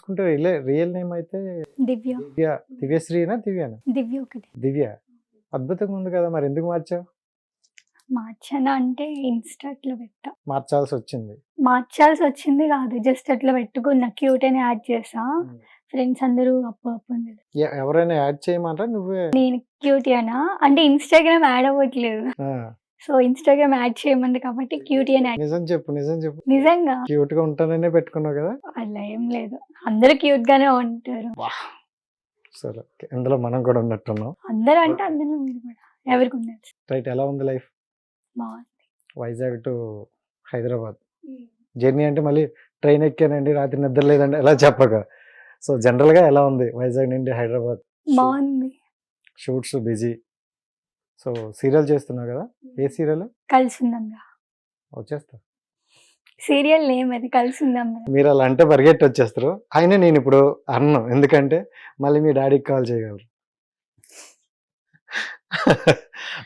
చూసుకుంటే real name అయితే దివ్య. దివ్య. దివ్యశ్రీనా దివ్యనా? దివ్య ఒకటి. దివ్య. అద్భుతంగా ఉంది కదా మరి. ఎందుకు మార్చావు? మార్చానా అంటే ఇన్స్టా అట్లా పెట్టా. మార్చాల్సి వచ్చింది. మార్చాల్సి వచ్చింది కాదు. జస్ట్ అట్లా పెట్టుకున్నా. క్యూట్ అని యాడ్ చేసా. ఫ్రెండ్స్ అందరూ అప్పు అప్పు ఎవరైనా యాడ్ చేయమంటారా నువ్వే? నేను క్యూట్ అనా అంటే ఇన్స్టాగ్రామ్ యాడ్ అవ్వట్లేదు. సో ఇన్స్టాగ్రామ్ యాడ్ చేయమంది కాబట్టి క్యూటీ అని యాడ్ నిజం చెప్పు నిజం చెప్పు. నిజంగా? క్యూట్గా ఉంటాననే పెట్టుకున్నావు కదా? అలా ఏం లేదు. అందరూ క్యూట్ గానే ఉంటారు సరే ఓకే. ఇందులో మనం కూడా ఉన్నట్టున్నాం. అందరూ అంటే అందరూ మీరు కూడా. ఎవరికి ఉన్నారు రైట్ ఎలా ఉంది లైఫ్? బాగుంది వైజాగ్ టు హైదరాబాద్. జర్నీ అంటే మళ్ళీ ట్రైన్ ఎక్కానండి రాత్రి నిద్ర లేదండి ఎలా చెప్పక. సో జనరల్గా ఎలా ఉంది వైజాగ్ నుండి హైదరాబాద్? బాగుంది. Shoots busy. సో సీరియల్ చేస్తున్నావు కదా? ఏ సీరియల్? కలిసి ఉందాం రా వచ్చేస్తా. సీరియల్ నేమ్ అది కలిసి ఉందాం రా మీరు అలా అంటే పరిగెట్టి వచ్చేస్తారు అయినా నేను ఇప్పుడు అన్నం. ఎందుకంటే మళ్ళీ మీ డాడీకి కాల్ చేయగలరు.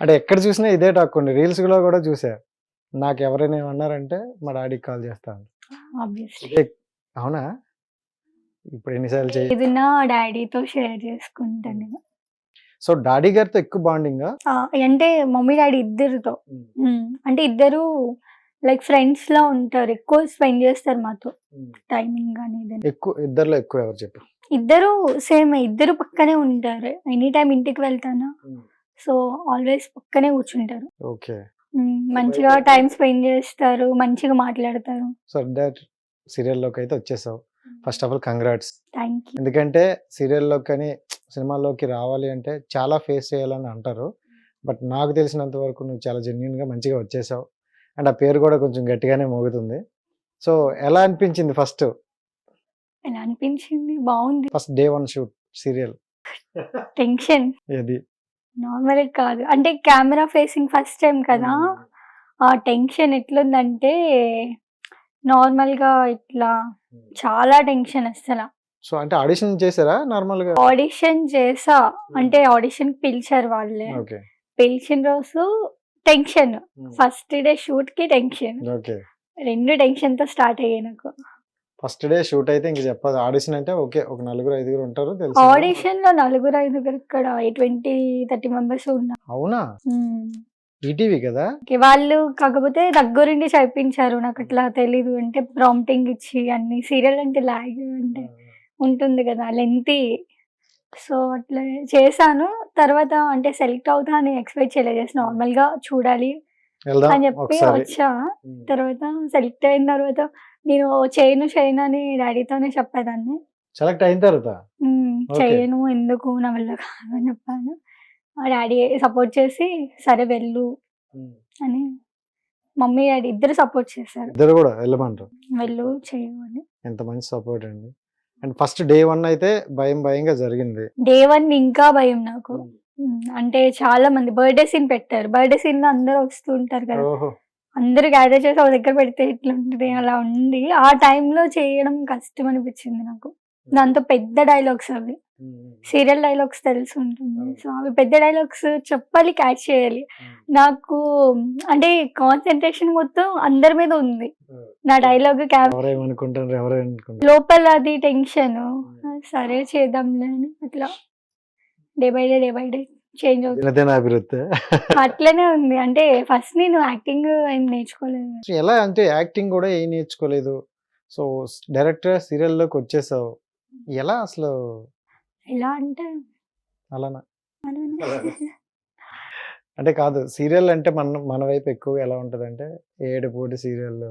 అంటే ఎక్కడ చూసినా ఇదే టాక్ ఉంది. రీల్స్లో కూడా చూసా. నాకు ఎవరైనా ఏమన్నారంటే మా డాడీకి కాల్ చేస్తాను అవునా? ఇప్పుడు ఎన్నిసార్లు చేయ ఇది నా డాడీతో షేర్ చేసుకుంటాను నేను. సో డాడీ గారితో ఎక్కువ బాండింగ్? అంటే మమ్మీ డాడీ ఇద్దరితో. అంటే ఇద్దరు లైక్ ఫ్రెండ్స్ లా ఉంటారు. ఎక్కువ స్పెండ్ చేస్తారు మాతో. టైమింగ్ కానీ ఎక్కువ ఇద్దరులో ఎక్కువ ఎవరు చెప్పు ఇద్దరు సేమ్. ఇద్దరు పక్కనే ఉంటారు. ఎనీ టైం ఇంటికి వెళ్తాను? సో ఆల్వేస్ పక్కనే కూర్చుంటారు. ఓకే. మంచిగా టైం స్పెండ్ చేస్తారు. మంచిగా మాట్లాడతారు. సో దట్ సీరియల్లోకి అయితే వచ్చేసావు first of all congrats. Thank you ఎందుకంటే సీరియల్లోకి కానీ సినిమాల్లోకి రావాలి అంటే చాలా ఫేస్ చేయాలని అంటారు. బట్ నాకు తెలిసినంత వరకు నువ్వు చాలా జెన్యున్గా మంచిగా వచ్చేసావు. అండ్ ఆ పేరు కూడా కొంచెం గట్టిగానే మోగుతుంది. సో ఎలా అనిపించింది ఫస్ట్? ఎలా అనిపించింది? బాగుంది. First day one shoot serial. Tension. ఏది? నార్మల్ కాదు. అంటే కెమెరా ఫేసింగ్ ఫస్ట్ టైం కదా. ఆ టెన్షన్ ఎట్లుందంటే నార్మల్గా ఇట్లా చాలా టెన్షన్ అసలు సో అంటే ఆడిషన్ చేశారా నార్మల్గా? ఆడిషన్ చేసా అంటే ఆడిషన్ పిలిచారు వాళ్ళే. ఓకే. పిలిచిన రోజు టెన్షన్. ఫస్ట్ డే షూట్కి టెన్షన్. ఓకే. రెండు టెన్షన్తో స్టార్ట్ అయ్యాయి నాకు. ఫస్ట్ డే షూట్ అయితే ఇంక చెప్పదు. ఆడిషన్ అంటే ఓకే ఒక నలుగురు ఐదుగురు ఉంటారు తెలుసు ఆడిషన్లో నలుగురు ఐదుగురు ఇక్కడ ట్వంటీ థర్టీ మెంబర్స్ ఉన్నారు అవునా. ఈటీవీ కదా? వాళ్ళు కాకపోతే దగ్గరుండి చదివించారు నాకు అట్లా తెలీదు అంటే ప్రాంప్టింగ్ ఇచ్చి అన్ని సీరియల్ అంటే లాగ్ అంటే. ఉంటుంది కదా లెంతీ సో అట్లా చేశాను. తర్వాత అంటే సెలెక్ట్ అవుతా అని ఎక్స్పెక్ట్ చేయలేదు. జస్ట్ నార్మల్గా చూడాలి అని చెప్పి వచ్చా. తర్వాత సెలెక్ట్ అయిన తర్వాత నేను చేయను చేయను అని డాడీతోనే చెప్పేదాన్ని. సెలెక్ట్ అయిన తర్వాత? "ఉమ్, Okay. చేయను ఎందుకు? నా వల్ల కాదు అని చెప్పాను. మా డాడీ సపోర్ట్ చేసి సరే వెళ్ళు అని మమ్మీ డాడీ ఇద్దరు సపోర్ట్ చేశారు. ఇద్దరు కూడా వెళ్ళమంటారు. వెళ్ళు చేయు అని. ఎంత మంచి సపోర్ట్ అండి. అండ్ ఫస్ట్ డే వన్ అయితే భయం భయంగా జరిగింది. డే వన్ ఇంకా భయం నాకు. ఉమ్, అంటే చాలా మంది బర్త్డే సీన్ పెట్టారు. బర్త్డే సీన్లో అందరూ వస్తూ ఉంటారు కదా. అందరూ గ్యాదర్ చేసి ఒక దగ్గర పెడితే ఎట్లా ఉంటుంది అలా ఉంది. ఆ టైంలో చేయడం కష్టం అనిపించింది నాకు. దాంతో పెద్ద డైలాగ్స్ అవి. సీరియల్ డైలాగ్స్ తెలిసి ఉంటుంది. సో అవి పెద్ద డైలాగ్స్ చెప్పాలి క్యాచ్ చేయాలి. నాకు అంటే కాన్సన్ట్రేషన్ మొత్తం అందరి మీద ఉంది. నా డైలాగ్ లోపల అది టెన్షన్ సరే చేద్దాంలే అని అట్లా. Day by day day by day change అవుతుంది. అట్లనే ఉంది. అంటే ఫస్ట్ నేను యాక్టింగ్ ఏం నేర్చుకోలేదు. ఎలా అంటే యాక్టింగ్ కూడా ఏం నేర్చుకోలేదు. సో డైరెక్టర్ సీరియల్లోకి వచ్చేసావు. ఎలా అసలు ఎలా అంటే అలానా. అంటే కాదు సీరియల్ అంటే మన మన వైపు ఎక్కువ ఎలా ఉంటది అంటే ఏడుపూటి సీరియల్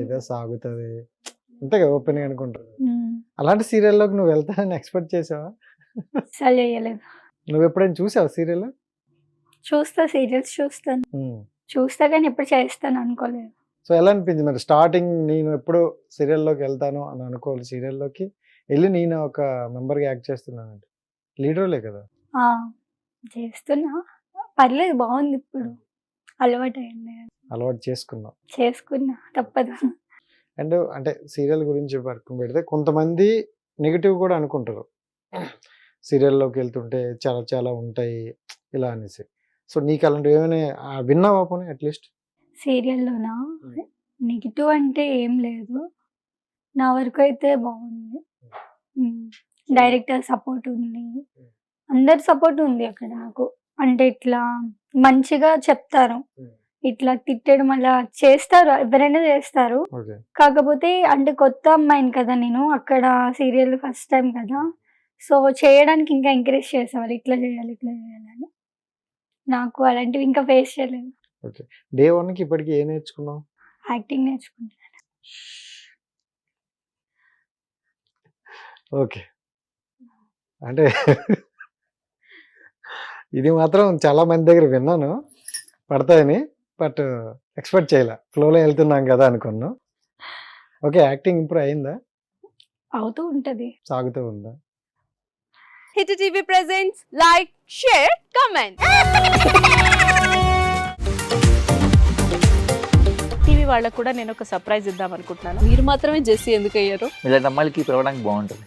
ఏదో సాగుతుంది. అంతే కదా ఓపెన్ అనుకుంటారు. ఉమ్, అలాంటి సీరియల్లోకి నువ్వు వెళ్తానని ఎక్స్పెక్ట్ చేసావా? నువ్వు ఎప్పుడైనా చూసావు సీరియల్? చూస్తా సీరియల్స్ చూస్తాను. చూస్తా కానీ ఎప్పుడు చేస్తాను అనుకోలేదు. సో ఎలా అనిపించింది మరి? స్టార్టింగ్ నేను ఎప్పుడు సీరియల్లోకి వెళ్తాను అని అనుకోవాలి సీరియల్లోకి వెళ్ళి నేను ఒక మెంబర్గా యాక్ట్ చేస్తున్నానంటే? లీడర్లే కదా? చేస్తున్నా. పర్లేదు బాగుంది ఇప్పుడు. అలవాటు అయింది అలవాటు చేసుకున్నాం. చేసుకున్నా తప్పదు. అండ్ అంటే సీరియల్ గురించి పక్కన పెడితే కొంతమంది నెగిటివ్ కూడా అనుకుంటారు. సీరియల్లోకి వెళ్తుంటే చాలా చాలా ఉంటాయి ఇలా అనేసి. సో నీకు అలాంటివి ఏమైనా విన్నావా పోనీ అట్లీస్ట్ సీరియల్లోనా? నెగిటివ్ అంటే ఏం లేదు. నా వరకు అయితే బాగుంది. డైరెక్టర్ సపోర్ట్ ఉంది. అందరి సపోర్ట్ ఉంది అక్కడ నాకు. అంటే ఇట్లా మంచిగా చెప్తారు. ఇట్లా తిట్టడం అలా చేస్తారు ఎవరైనా చేస్తారు. ఓకే. కాకపోతే అంటే కొత్త అమ్మాయిని కదా నేను అక్కడ సీరియల్ ఫస్ట్ టైం కదా. సో చేయడానికి ఇంకా ఎంకరేజ్ చేసేవారు ఇట్లా చేయాలి ఇట్లా చేయాలి అని. నాకు అలాంటివి ఇంకా ఫేస్ చేయలేదు. డే వన్కి ఇప్పటికి ఏం నేర్చుకున్నావు? యాక్టింగ్ నేర్చుకుంటాను ఓకే. అంటే ఇది మాత్రం చాలా మంది దగ్గర విన్నాను. పడతాయని. బట్ ఎక్స్పెక్ట్ చేయలే. ఫ్లోలో వెళ్తున్నాం కదా అనుకున్నాను. ఓకే యాక్టింగ్ ఇంప్రూవ్ అయిందా? అవుతూ ఉంటది. సాగుతూ ఉందా? Hit TV presents like share comment. TV వాళ్ళకు కూడా నేను ఒక సర్ప్రైజ్ ఇద్దాం అనుకుంటున్నాను. మీరు మాత్రమే జెస్సీ ఎందుకు అయ్యారు? ఇలాంటి అమ్మాయిలకి పిలవడానికి బాగుంటుంది.